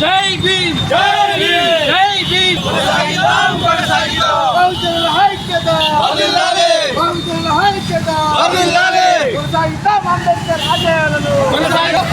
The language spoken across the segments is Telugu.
జై భీమ్ జై భీమ్ జై భీమ్. కొనసాగిద్దాం. కొనసాగిద్దాం బహుజనుల ఐక్యత వర్ధిల్లాలి బహుజనుల ఐక్యత. వర్ధిల్లాలి కొనసాగిద్దాం అంబేద్కర్ ఆశయాలను. కొనసాగిద్దాం.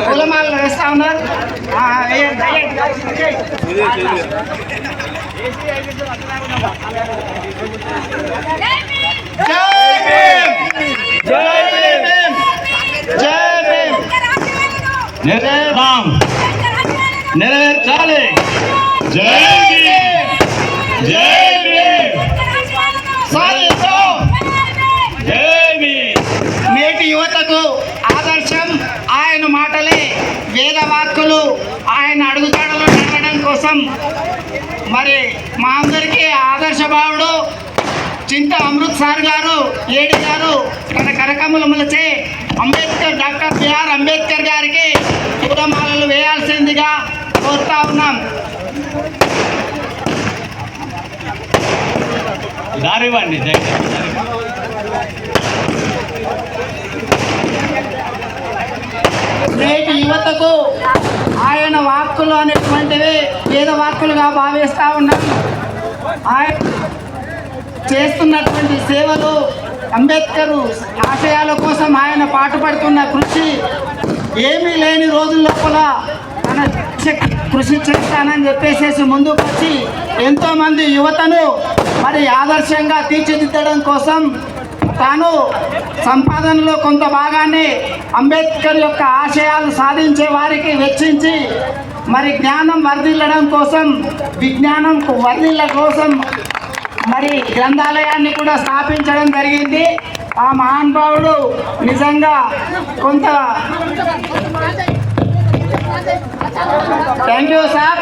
పూలమాలలు వేస్తా ఉన్నారు ఆ, నెరవేర్చాలి జై జై భీమ్ సాధిద్దాం జై భీమ్ నేటి యువతకు ఆదర్శం ఆయన మాటలే వేదవాక్కులు ఆయన అడుగుతాడలో నడవడం కోసం మరి మా అందరికీ ఆదర్శ భావుడు చింత అమృత్ సార్ గారు ఏడి గారు తన కరకములములచే Ambedkar doctor B R Ambedkar గారికి పూలమాలలు వేయాల్సిందిగా కోరుతా ఉన్నాం. దారివ్వండి నేటి యువతకు ఆయన వాక్కులు అనేటువంటివి పేద వాక్కులుగా భావిస్తూ ఉన్నాం. ఆయన చేస్తున్నటువంటి సేవలు అంబేద్కర్ ఆశయాల కోసం ఆయన పాటుపడుతున్న కృషి ఏమీ లేని రోజుల లోపల తన కృషి చేస్తానని చెప్పేసేసి ముందుకు వచ్చి ఎంతోమంది యువతను మరి ఆదర్శంగా తీర్చిదిద్దడం కోసం తాను సంపాదనలో కొంత భాగాన్ని అంబేద్కర్ యొక్క ఆశయాలు సాధించే వారికి వెచ్చించి మరి జ్ఞానం వర్ధిల్లడం కోసం విజ్ఞానం వర్ధిల్ల కోసం మరి గ్రంథాలయాన్ని కూడా స్థాపించడం జరిగింది. ఆ మహానుభావుడు నిజంగా కొంత థ్యాంక్ యూ సార్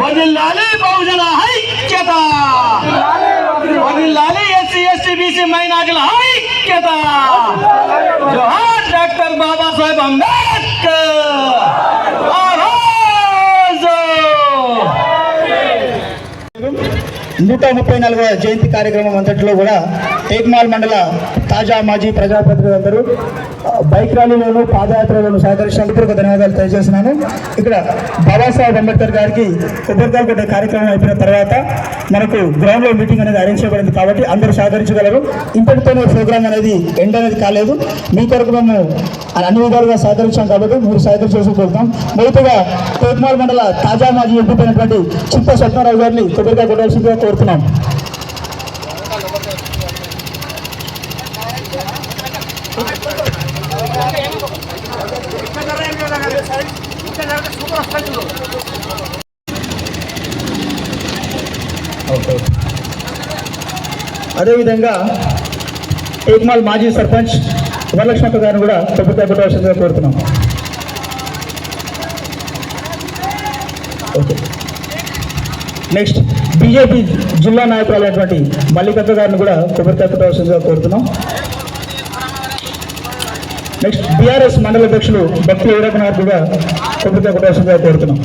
వదిలాలి బహుజన ఐక్యత వదిలాలి ఎస్సీ ఎస్టీ బీసీ మైనార్టీల ఐక్యత జోహార్ డాక్టర్ బాబాసాహెబ్ అంబేద్కర్ నూట ముప్పై నాలుగవ జయంతి కార్యక్రమం అంతటిలో కూడా టేక్మాల్ మండల తాజా మాజీ ప్రజాప్రతినిధులు అందరూ బైక్ ర్యాలీలోను పాదయాత్రలోను సహకరించినందుకు ఒక ధన్యవాదాలు తెలియజేస్తున్నాను. ఇక్కడ బాబాసాహెబ్ అంబేద్కర్ గారికి కొబ్బరికాయలు కొట్టే కార్యక్రమం అయిపోయిన తర్వాత మనకు గ్రౌండ్లో మీటింగ్ అనేది అరేంజ్ చేయబడింది కాబట్టి అందరూ సహకరించగలరు. ఇంతటితోనే ప్రోగ్రామ్ అనేది ఎండ్ అనేది కాలేదు. మీ కొరకు మేము అన్ని విధాలుగా సహకరించాం కాబట్టి మీరు సహకరించాల్సి కోరుతాం. మొదటగా టేక్మాల్ మండల తాజా మాజీ ఎంపికైనటువంటి చిత్త స్వప్నారావు గారిని కొబ్బరికాయ కొట్టాల్సిందిగా కోరుతున్నాం అదేవిధంగా ఏక్మాల్ మాజీ సర్పంచ్ వరలక్ష్మక్క గారిని కూడా కొబ్బరికాయ కొట్టవలసిందిగా కోరుతున్నాం. ఓకే. నెక్స్ట్. బీజేపీ జిల్లా నాయకురాలైనటువంటి మల్లికత్వ గారిని కూడా కొబ్బరికాయ కొట్టవలసిందిగా కోరుతున్నాం. నెక్స్ట్ బీఆర్ఎస్ మండల అధ్యక్షులు భక్తి వీరప్ప గారు కూడా కొబ్బరికాయ కొట్టవలసిందిగా కోరుతున్నాం.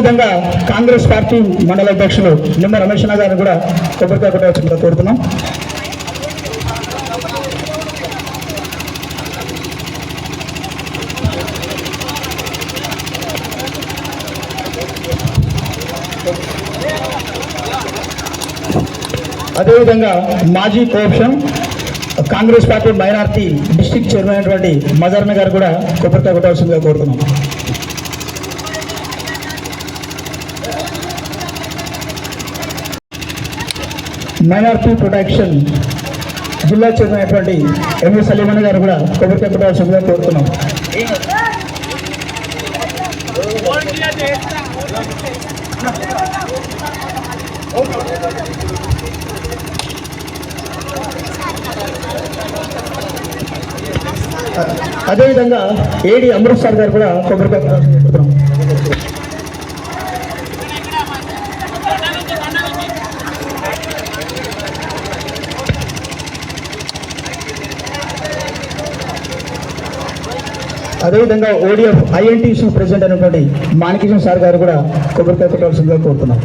అదేవిధంగా కాంగ్రెస్ పార్టీ మండల అధ్యక్షులు నిమ్మ రమేష్ గారిని కూడా కొబ్బరికాయ కొట్టవలసిందిగా కోరుతున్నాం. అదేవిధంగా మాజీ కోప్షన్ Congress party minority district chairman అయినటువంటి మజర్న గారు కూడా కొబ్బరికాయ కొట్టవలసిందిగా కోరుతున్నాం. మైనార్టీ ప్రొటెక్షన్ జిల్లా చైర్మన్ అయినటువంటి ఎంవి సలీమన్ గారు కూడా కొబ్బరికాయ కొట్టవలసిందిగా కోరుతున్నాం. అదేవిధంగా ఏడి అమృత్ సార్ గారు కూడా కొబ్బరికాయ కొట్టవలసిందిగా అదేవిధంగా ఓడిఎఫ్ ఐఎన్టీసీ ప్రెసిడెంట్ అయినటువంటి మాణికృష్ణ సార్ గారు కూడా కొబ్బరికాయ కొట్టవలసిందిగా కోరుతున్నాం.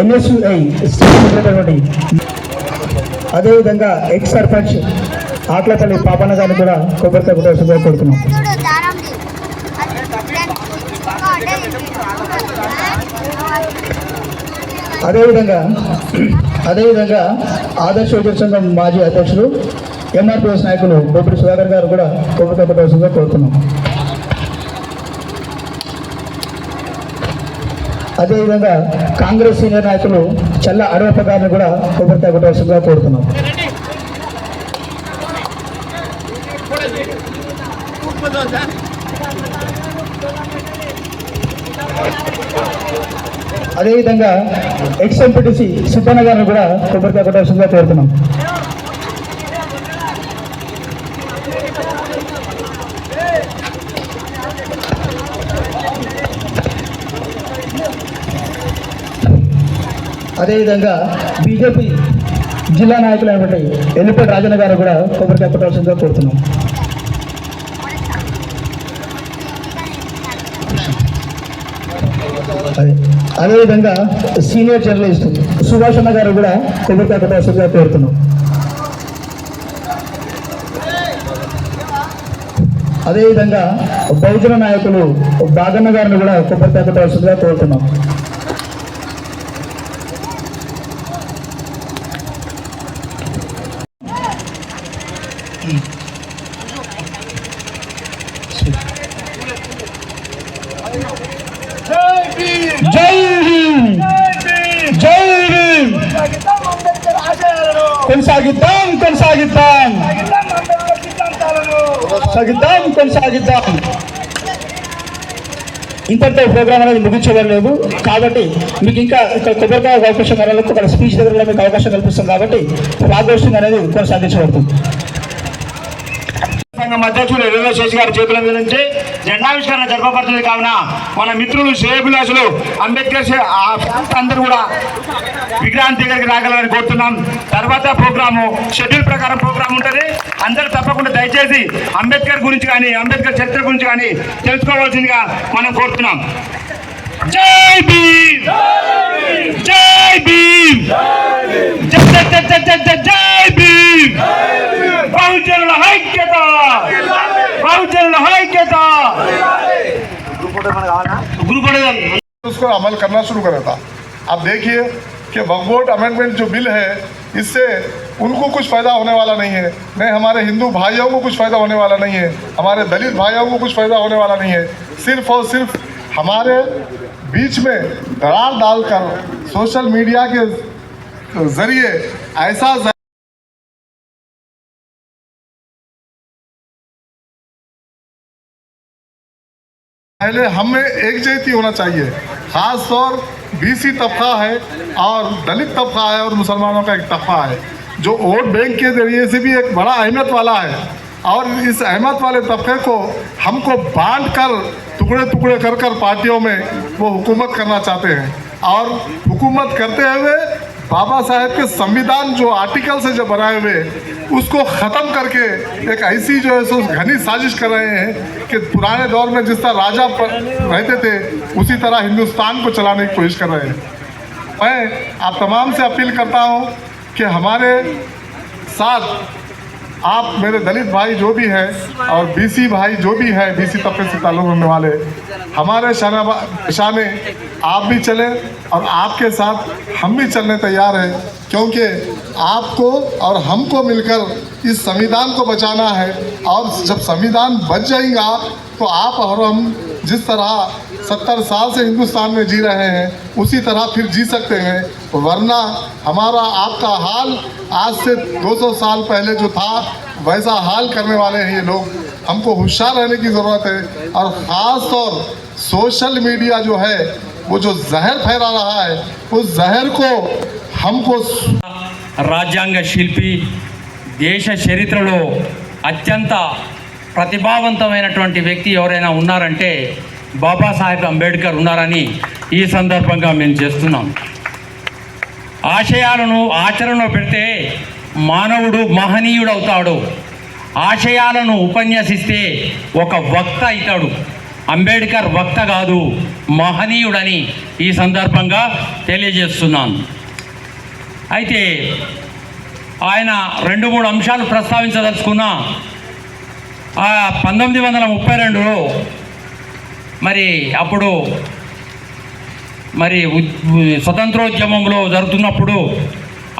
ఎన్ఎస్యుఐ అయినటువంటి అదేవిధంగా ఎక్స్ సర్పంచ్ ఆట్లపల్లి పాపన్న గారిని కూడా కొబ్బరికాయ కొట్టవలసిందిగా కోరుతున్నాం. అదేవిధంగా అదేవిధంగా ఆదర్శ యువజన సంఘం మాజీ అధ్యక్షులు ఎంఆర్పిఎస్ నాయకులు బొబ్బిడి సుధాకర్ గారు కూడా కొబ్బరికాయ కొట్టవలసిందిగా కోరుతున్నాం. అదేవిధంగా కాంగ్రెస్ సీనియర్ నాయకులు చల్ల అడవప్ప గారిని కూడా కొబ్బరికాయ కొట్టవలసిందిగా కోరుతున్నాం. అదేవిధంగా ఎక్స్ ఎంపీటీసీ సుబ్బన్న గారిని కూడా కొబ్బరికాయ కొట్టవలసిందిగా కోరుతున్నాం. అదేవిధంగా బీజేపీ జిల్లా నాయకులు అయినటువంటి ఎల్లిపల్లి రాజన్న గారు కూడా కొబ్బరికాయ కొట్టవలసిందిగా కోరుతున్నాం అదే అదేవిధంగా సీనియర్ జర్నలిస్ట్ సుభాష్ అన్న గారు కూడా కొబ్బరికాయ కొట్టవలసిందిగా పేరుతున్నాం అదేవిధంగా బహుజన నాయకులు బాగన్న గారిని కూడా కొబ్బరికాయ కొట్టవలసిందిగా కోరుతున్నాం జై భీమ్ జై భీమ్ కొనసాగిద్దాం కొనసాగిద్దాం కొనసాగిద్దాం కొనసాగిద్దాం. ఇంతటితో ప్రోగ్రామ్ అనేది ముగించలేదు కాబట్టి మీకు ఇంకా ఇక్కడ కొబ్బరికాయ అవకాశం వాళ్ళకు ఇక్కడ స్పీచ్ దగ్గర మీకు అవకాశం కల్పిస్తుంది కాబట్టి ప్రాగోష్ఠింగ్ అనేది కొనసాగించబడుతుంది. సంఘం అధ్యక్షులు ఎర్రల శేషి గారి చేతుల మీద నుంచి జెండావిష్కరణ జరపబడుతుంది. కావున మన మిత్రులు శ్రేయభిలాషులు అంబేద్కర్ అందరూ కూడా విగ్రహం దగ్గరికి రాగలని కోరుతున్నాం. తర్వాత ప్రోగ్రాము షెడ్యూల్ ప్రకారం ప్రోగ్రామ్ ఉంటుంది. అందరూ తప్పకుండా దయచేసి అంబేద్కర్ గురించి కానీ అంబేద్కర్ చరిత్ర గురించి కానీ తెలుసుకోవాల్సిందిగా మనం కోరుతున్నాం. उसको अमल करना शुरू करा था। आप देखिए कि वकबोर्ड अमेंडमेंट जो बिल है, इससे उनको कुछ फ़ायदा होने वाला नहीं है। नहीं, हमारे हिंदू भाइयों को कुछ फ़ायदा होने वाला नहीं है। हमारे दलित भाइयों को कुछ फ़ायदा होने वाला नहीं है। सिर्फ़ और सिर्फ़ हमारे बीच में दरार डालकर सोशल मीडिया के ज़रिए ऐसा जर... पहले हमें एकजुटी होना चाहिए। खास तौर बीसी तबका है और दलित तबका है और मुसलमानों का एक तबका है, जो वोट बैंक के ज़रिए से भी एक बड़ा अहमियत वाला है। और इस अहमियत वाले तबके को हमको बांट कर टुकड़े टुकड़े कर कर पार्टियों में वो हुकूमत करना चाहते हैं। और हुकूमत करते हुए बाबा साहेब के संविधान जो आर्टिकल से जो बनाए हुए, उसको ख़त्म करके एक ऐसी जो है सो घनी साजिश कर रहे हैं कि पुराने दौर में जिस तरह राजा रहते थे, उसी तरह हिंदुस्तान को चलाने की कोशिश कर रहे हैं। मैं आप तमाम से अपील करता हूँ कि हमारे साथ आप मेरे दलित भाई जो भी हैं और बीसी भाई जो भी हैं बीसी तबके से ताल्लुक़ रखने वाले, हमारे शाना- आप भी चलें और आपके साथ हम भी चलने तैयार हैं, क्योंकि आपको और हमको मिलकर इस संविधान को बचाना है। और जब संविधान बच जाएगा तो आप और हम जिस तरह सत्तर साल से हिंदुस्तान में जी रहे हैं उसी तरह फिर जी सकते हैं वरना हमारा आपका हाल आज से 200 साल पहले जो था वैसा हाल करने वाले हैं ये लोग हमको होशियार रहने की ज़रूरत है और ख़ास तौर सोशल मीडिया जो है वो जो जहर फैला रहा है उस जहर को हमको రాజ్యాంగ శిల్పి దేశ చరిత్రలో అత్యంత ప్రతిభావంతమైనటువంటి వ్యక్తి ఎవరైనా ఉన్నారంటే బాబాసాహెబ్ అంబేద్కర్ ఉన్నారని ఈ సందర్భంగా మేము చేస్తున్నాం. ఆశయాలను ఆచరణలో పెడితే మానవుడు మహనీయుడు అవుతాడు. ఆశయాలను ఉపన్యసిస్తే ఒక వక్త అవుతాడు. అంబేద్కర్ వక్త కాదు మహనీయుడని ఈ సందర్భంగా తెలియజేస్తున్నాను అయితే ఆయన రెండు మూడు అంశాలు ప్రస్తావించదలుచుకున్న ఆ పంతొమ్మిది వందల ముప్పై రెండులో మరి అప్పుడు మరి స్వతంత్రోద్యమంలో జరుగుతున్నప్పుడు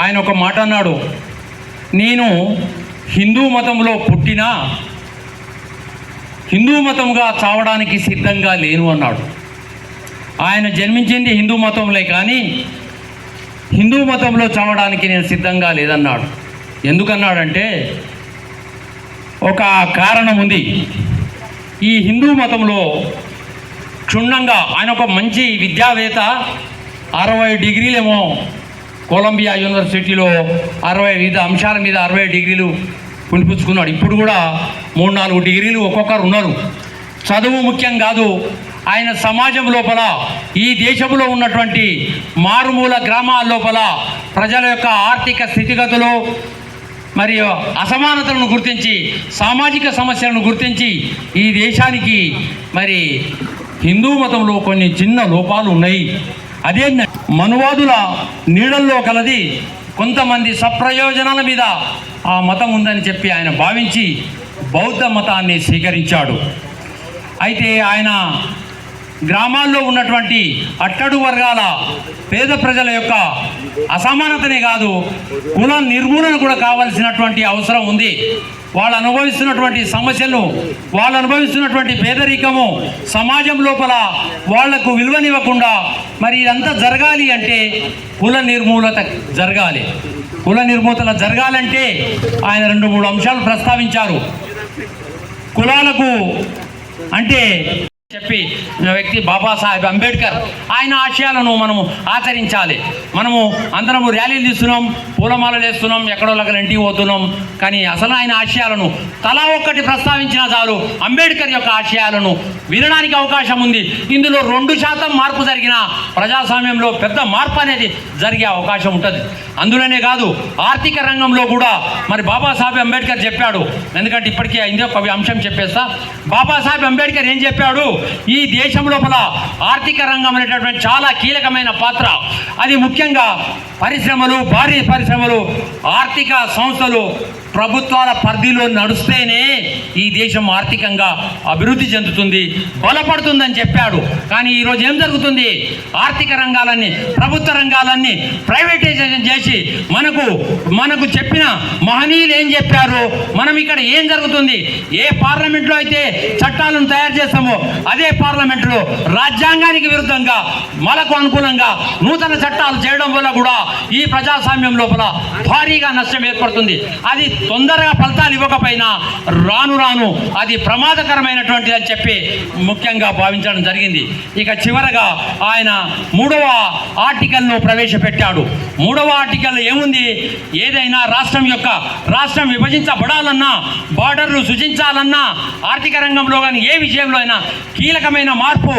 ఆయన ఒక మాట అన్నాడు. నేను హిందూ మతంలో పుట్టినా హిందూ మతంగా చావడానికి సిద్ధంగా లేను అన్నాడు. ఆయన జన్మించింది హిందూ మతంలో కానీ హిందూ మతంలో చావడానికి నేను సిద్ధంగా లేదన్నాడు. ఎందుకన్నాడంటే ఒక కారణం ఉంది. ఈ హిందూ మతంలో క్షుణ్ణంగా. ఆయన ఒక మంచి విద్యావేత్త. అరవై డిగ్రీలేమో కొలంబియా యూనివర్సిటీలో అరవై వివిధ అంశాల మీద అరవై డిగ్రీలు పునిపుచ్చుకున్నాడు ఇప్పుడు కూడా మూడు నాలుగు డిగ్రీలు ఒక్కొక్కరు ఉన్నారు. చదువు ముఖ్యం కాదు. ఆయన సమాజం లోపల ఈ దేశంలో ఉన్నటువంటి మారుమూల గ్రామాల లోపల ప్రజల యొక్క ఆర్థిక స్థితిగతులు మరియు అసమానతలను గుర్తించి సామాజిక సమస్యలను గుర్తించి ఈ దేశానికి మరి హిందూ మతంలో కొన్ని చిన్న లోపాలు ఉన్నాయి. అదే మనువాదుల నీడల్లో కలది కొంతమంది సప్రయోజనాల మీద ఆ మతం ఉందని చెప్పి ఆయన భావించి బౌద్ధ మతాన్ని స్వీకరించాడు. అయితే ఆయన గ్రామాల్లో ఉన్నటువంటి అట్టడు వర్గాల పేద ప్రజల యొక్క అసమానతనే కాదు కుల నిర్మూలన కూడా కావాల్సినటువంటి అవసరం ఉంది. వాళ్ళు అనుభవిస్తున్నటువంటి సమస్యలు వాళ్ళు అనుభవిస్తున్నటువంటి పేదరికము సమాజం లోపల వాళ్ళకు విలువనివ్వకుండా మరి ఇదంతా జరగాలి అంటే కుల నిర్మూలత జరగాలి. కుల నిర్మూలన జరగాలంటే ఆయన రెండు మూడు అంశాలు ప్రస్తావించారు. కులాలకు అంటే చెప్పి వ్యక్తి బాబాసాహెబ్ అంబేద్కర్ ఆయన ఆశయాలను మనము ఆచరించాలి. మనము అందరము ర్యాలీలు తీస్తున్నాం పూలమాలలు వేస్తున్నాం ఎక్కడో లగల ఇంటికి పోతున్నాం. కానీ అసలు ఆయన ఆశయాలను తలా ఒక్కటి ప్రస్తావించినా చాలు. అంబేద్కర్ యొక్క ఆశయాలను వినడానికి అవకాశం ఉంది. ఇందులో రెండు శాతం మార్పు జరిగిన ప్రజాస్వామ్యంలో పెద్ద మార్పు అనేది జరిగే అవకాశం ఉంటుంది. అందులోనే కాదు ఆర్థిక రంగంలో కూడా మరి బాబాసాహెబ్ అంబేద్కర్ చెప్పాడు. ఎందుకంటే ఇప్పటికీ అయింది ఒక అంశం చెప్పేస్తా. బాబాసాహెబ్ అంబేద్కర్ ఏం చెప్పాడు? ఈ దేశం లోపల ఆర్థిక రంగం అనేటటువంటి చాలా కీలకమైన పాత్ర. అది ముఖ్యంగా పరిశ్రమలు భారీ పరిశ్రమలు ఆర్థిక సంస్థలు ప్రభుత్వాల పరిధిలో నడుస్తేనే ఈ దేశం ఆర్థికంగా అభివృద్ధి చెందుతుంది బలపడుతుందని చెప్పాడు. కానీ ఈరోజు ఏం జరుగుతుంది? ఆర్థిక రంగాలన్నీ ప్రభుత్వ రంగాలన్నీ ప్రైవేటైజేషన్ చేసి మనకు మనకు చెప్పిన మహనీయులు ఏం చెప్పారు? మనం ఇక్కడ ఏం జరుగుతుంది? ఏ పార్లమెంట్లో అయితే చట్టాలను తయారు చేస్తామో అదే పార్లమెంట్లో రాజ్యాంగానికి విరుద్ధంగా మనకు అనుకూలంగా నూతన చట్టాలు చేయడం వల్ల కూడా ఈ ప్రజాస్వామ్యం లోపల భారీగా నష్టం ఏర్పడుతుంది. అది తొందరగా ఫలితాలు ఇవ్వకపోయినా రాను రాను అది ప్రమాదకరమైనటువంటిది అని చెప్పి ముఖ్యంగా భావించడం జరిగింది. ఇక చివరగా ఆయన మూడవ ఆర్టికల్ను ప్రవేశపెట్టాడు. మూడవ ఆర్టికల్ ఏముంది? ఏదైనా రాష్ట్రం యొక్క రాష్ట్రం విభజించబడాలన్నా బార్డర్లు సృజించాలన్నా ఆర్థిక రంగంలో కానీ ఏ విషయంలో అయినా కీలకమైన మార్పు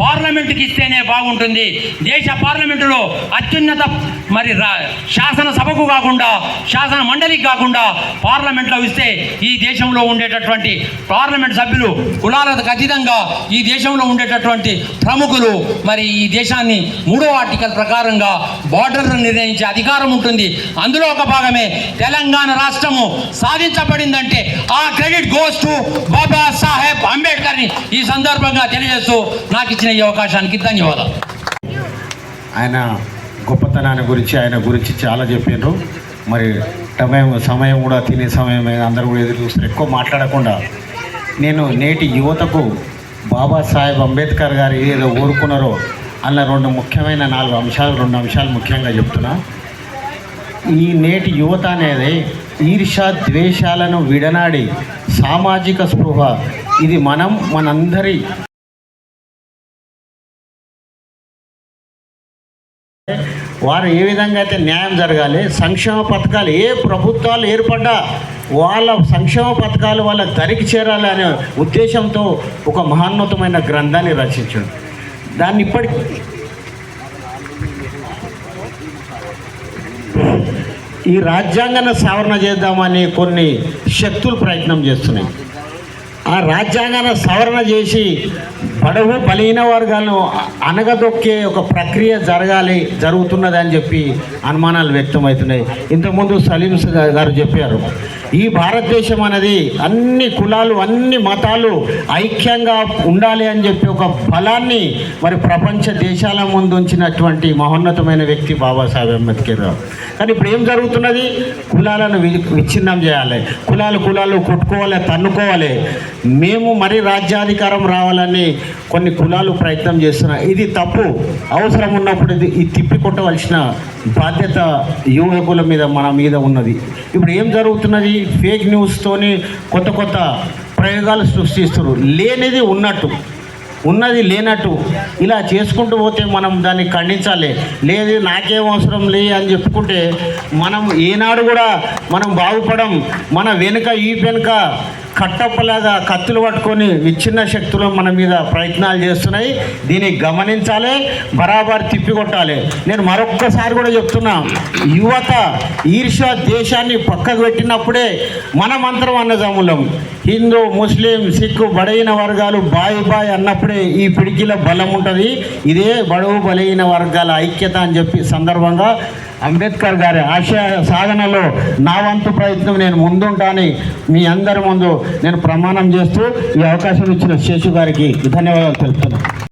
పార్లమెంటుకి ఇస్తేనే బాగుంటుంది. దేశ పార్లమెంటులో అత్యున్నత మరి రా శాసనసభకు కాకుండా శాసన మండలికి కాకుండా పార్లమెంట్లో ఇస్తే ఈ దేశంలో ఉండేటటువంటి పార్లమెంట్ సభ్యులు కులాలకు అతీతంగా ఈ దేశంలో ఉండేటటువంటి ప్రముఖులు మరి ఈ దేశాన్ని మూడో ఆర్టికల్ ప్రకారంగా బార్డర్ను నిర్ణయించే అధికారం ఉంటుంది. అందులో ఒక భాగమే తెలంగాణ రాష్ట్రము సాధించబడిందంటే ఆ credit goes to Baba Saheb అంబేద్కర్ని ఈ సందర్భంగా తెలియజేస్తూ నాకు ఇచ్చిన ఈ అవకాశానికి ధన్యవాదాలు. ఆయన గొప్పతనాన్ని గురించి ఆయన గురించి చాలా చెప్పిండ్రు మరి సమయం సమయం కూడా తినే సమయం అందరూ కూడా ఎదురు చూస్తారు. ఎక్కువ మాట్లాడకుండా నేను నేటి యువతకు బాబాసాహెబ్ అంబేద్కర్ గారు ఏదో ఊరుకున్నారో అన్న రెండు ముఖ్యమైన నాలుగు అంశాలు రెండు అంశాలు ముఖ్యంగా చెప్తున్నా. ఈ నేటి యువత అనేది ఈర్ష ద్వేషాలను విడనాడి సామాజిక స్పృహ. ఇది మనం మనందరి వారు ఏ విధంగా అయితే న్యాయం జరగాలి సంక్షేమ పథకాలు ఏ ప్రభుత్వాలు ఏర్పడ్డా వాళ్ళ సంక్షేమ పథకాలు వాళ్ళ తరికి చేరాలి అనే ఉద్దేశంతో ఒక మహాన్నతమైన గ్రంథాన్ని రచించాడు. దాన్ని ఇప్పటికీ ఈ రాజ్యాంగాన్ని సవరణ చేద్దామని కొన్ని శక్తులు ప్రయత్నం చేస్తున్నాయి. ఆ రాజ్యాంగాన్ని సవరణ చేసి బడవు బలహీన వర్గాలను అనగదొక్కే ఒక ప్రక్రియ జరగాలి జరుగుతున్నది అని చెప్పి అనుమానాలు వ్యక్తమవుతున్నాయి. ఇంతకుముందు సలీం గారు చెప్పారు ఈ భారతదేశం అనేది అన్ని కులాలు అన్ని మతాలు ఐక్యంగా ఉండాలి అని చెప్పి ఒక బలాన్ని మరి ప్రపంచ దేశాల ముందు ఉంచినటువంటి మహోన్నతమైన వ్యక్తి బాబాసాహెబ్ అంబేద్కర్. గారు కానీ ఇప్పుడు ఏం జరుగుతున్నది? కులాలను వి- విచ్ఛిన్నం చేయాలి. కులాలు కులాలు కొట్టుకోవాలి తన్నుకోవాలి. మేము మరి రాజ్యాధికారం రావాలని కొన్ని కులాలు ప్రయత్నం చేస్తున్నాయి ఇది తప్పు. అవసరం ఉన్నప్పుడు ఇది ఇది తిప్పి కొట్టవలసిన బాధ్యత యువకుల మీద మన మీద ఉన్నది. ఇప్పుడు ఏం జరుగుతున్నది? ఫేక్ న్యూస్తోని కొత్త కొత్త ప్రయోగాలు సృష్టిస్తున్నారు. లేనిది ఉన్నట్టు. ఉన్నది లేనట్టు. ఇలా చేసుకుంటూ పోతే మనం దాన్ని ఖండించాలి. లేదు నాకేం అవసరం లే అని చెప్పుకుంటే మనం ఏనాడు కూడా మనం బాగుపడం మన వెనుక ఈ వెనుక కట్టప్పలాగా కత్తులు పట్టుకొని విచ్ఛిన్న శక్తులు మన మీద ప్రయత్నాలు చేస్తున్నాయి. దీన్ని గమనించాలి బరాబర్ తిప్పికొట్టాలి. నేను మరొక్కసారి కూడా చెప్తున్నా యువత ఈర్ష దేశాన్ని పక్కకు పెట్టినప్పుడే మనమంతరం అన్నదమ్ములం. హిందూ ముస్లిం సిక్కు బడైన వర్గాలు బాయ్ బాయ్ అన్నప్పుడే ఈ పిడికిల బలం ఉంటుంది. ఇదే బడుగు బలైన వర్గాల ఐక్యత అని చెప్పి సందర్భంగా అంబేద్కర్ గారి ఆశయ సాధనలో నా వంతు ప్రయత్నం నేను ముందుంటాని. మీ అందరి ముందు నేను ప్రమాణం చేస్తూ ఈ అవకాశం ఇచ్చిన శేషు గారికి ధన్యవాదాలు తెలుపుతున్నాను.